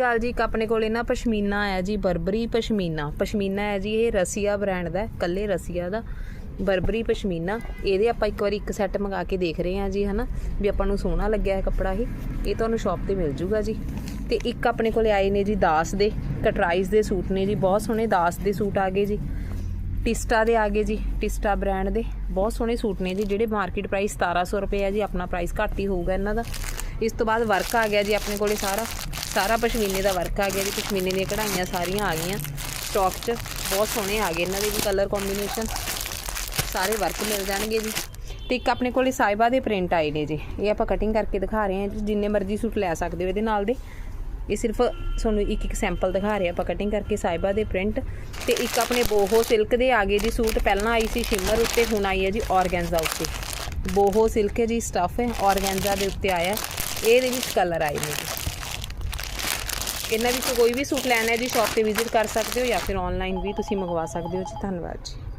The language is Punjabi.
ਗੱਲ ਜੀ ਇੱਕ ਆਪਣੇ ਕੋਲ ਨਾ ਪਸ਼ਮੀਨਾ ਆਇਆ ਜੀ ਬਰਬਰੀ ਪਸ਼ਮੀਨਾ। ਪਸ਼ਮੀਨਾ ਹੈ ਜੀ ਇਹ ਰਸੀਆ ਬ੍ਰਾਂਡ ਦਾ ਹੈ, ਕੱਲੇ ਰਸੀਆ ਦਾ। ਬਰਬਰੀ ਪਸ਼ਮੀਨਾ ਇਹਦੇ ਆਪਾਂ ਇੱਕ ਵਾਰੀ ਇੱਕ ਸੈੱਟ ਮੰਗਾ ਕੇ ਦੇਖ ਰਹੇ ਹਾਂ ਜੀ ਹਨਾ? ਵੀ ਆਪਾਂ ਨੂੰ ਸੋਹਣਾ ਲੱਗਿਆ ਹੈ ਕੱਪੜਾ ਇਹ। ਇਹ ਤੁਹਾਨੂੰ ਸ਼ਾਪ ਤੇ ਮਿਲ ਜੂਗਾ ਜੀ। ਤੇ ਇੱਕ ਆਪਣੇ ਕੋਲੇ ਆਏ ਨੇ ਜੀ ਦਾਸ ਦੇ ਕਟਰਾਈਜ਼ ਦੇ ਸੂਟ ਨੇ ਜੀ। ਬਹੁਤ ਸੋਹਣੇ ਦਾਸ ਦੇ ਸੂਟ ਆ ਗਏ ਜੀ। ਟਿਸਟਾ ਦੇ ਆ ਗਏ ਜੀ ਟਿਸਟਾ ਬ੍ਰਾਂਡ ਦੇ। ਬਹੁਤ ਸੋਹਣੇ ਸੂਟ ਨੇ ਜੀ ਜਿਹੜੇ ਮਾਰਕੀਟ ਪ੍ਰਾਈਸ 1700 ਰੁਪਏ ਆ ਜੀ। ਆਪਣਾ ਪ੍ਰਾਈਸ ਘੱਟ ਹੀ ਹੋਊਗਾ ਇਹਨਾਂ ਦਾ। ਇਸ ਤੋਂ ਬਾਅਦ ਵਰਕ ਆ ਗਿਆ ਜੀ, ਆਪਣੇ ਕੋਲੇ ਸਾਰਾ। ਸਾਰਾ ਪਸ਼ਮੀਨੇ ਦਾ ਵਰਕ ਆ ਗਿਆ ਜੀ, ਪਸ਼ਮੀਨੇ ਦੀਆਂ ਕਢਾਈਆਂ ਸਾਰੀਆਂ ਆ ਗਈਆਂ। ਸਟਾਕ 'ਚ ਬਹੁਤ ਸੋਹਣੇ ਆ ਗਏ ਇਹਨਾਂ ਦੇ ਵੀ ਕਲਰ ਕੰਬੀਨੇਸ਼ਨ ਸਾਰੇ ਵਰਕ ਮਿਲ ਜਾਣਗੇ ਜੀ। ਤੇ ਇੱਕ ਆਪਣੇ ਕੋਲੇ ਸਾਈਬਾ ਦੇ ਪ੍ਰਿੰਟ ਆਏ ਨੇ ਜੀ। ਇਹ ਆਪਾਂ ਕਟਿੰਗ ਕਰਕੇ ਦਿਖਾ ਰਹੇ ਹਾਂ ਜੀ, ਜਿੰਨੇ ਮਰਜ਼ੀ ਸੂਟ ਲੈ ਸਕਦੇ ਹੋ ਇਹਦੇ ਨਾਲ ਦੇ। ਇਹ ਸਿਰਫ ਤੁਹਾਨੂੰ ਇੱਕ ਇੱਕ ਸੈਂਪਲ ਦਿਖਾ ਰਹੇ ਆਪਾਂ ਕਟਿੰਗ ਕਰਕੇ ਸਾਈਬਾ ਦੇ ਪ੍ਰਿੰਟ ਤੇ ਇੱਕ ਆਪਣੇ ਬੋਹੋ ਸਿਲਕ ਦੇ ਆ ਗਏ ਜੀ ਸੂਟ। ਪਹਿਲਾਂ ਆਈ ਸੀ ਸ਼ਿਮਰ ਉੱਤੇ, ਹੁਣ ਆਈ ਹੈ ਜੀ ਔਰਗੈਂਜ਼ਾ ਉੱਤੇ। ਬੋਹੋ ਸਿਲਕ ਹੈ ਜੀ ਸਟਫ ਹੈ ਔਰਗੈਂਜ਼ਾ ਦੇ ਉੱਤੇ ਆਇਆ। ਇਹਦੇ ਵਿੱਚ ਕਲਰ ਆਏ ਨੇ ਜੀ। ਇਹਨਾਂ ਵਿੱਚੋਂ ਕੋਈ ਵੀ ਸੂਟ ਲੈਣਾ ਹੈ ਜੀ ਸ਼ਾਪ ਤੇ ਵਿਜ਼ਿਟ ਕਰ ਸਕਦੇ ਹੋ ਜਾਂ ਫਿਰ ਆਨਲਾਈਨ ਵੀ ਤੁਸੀਂ ਮੰਗਵਾ ਸਕਦੇ ਹੋ ਜੀ। ਧੰਨਵਾਦ ਜੀ।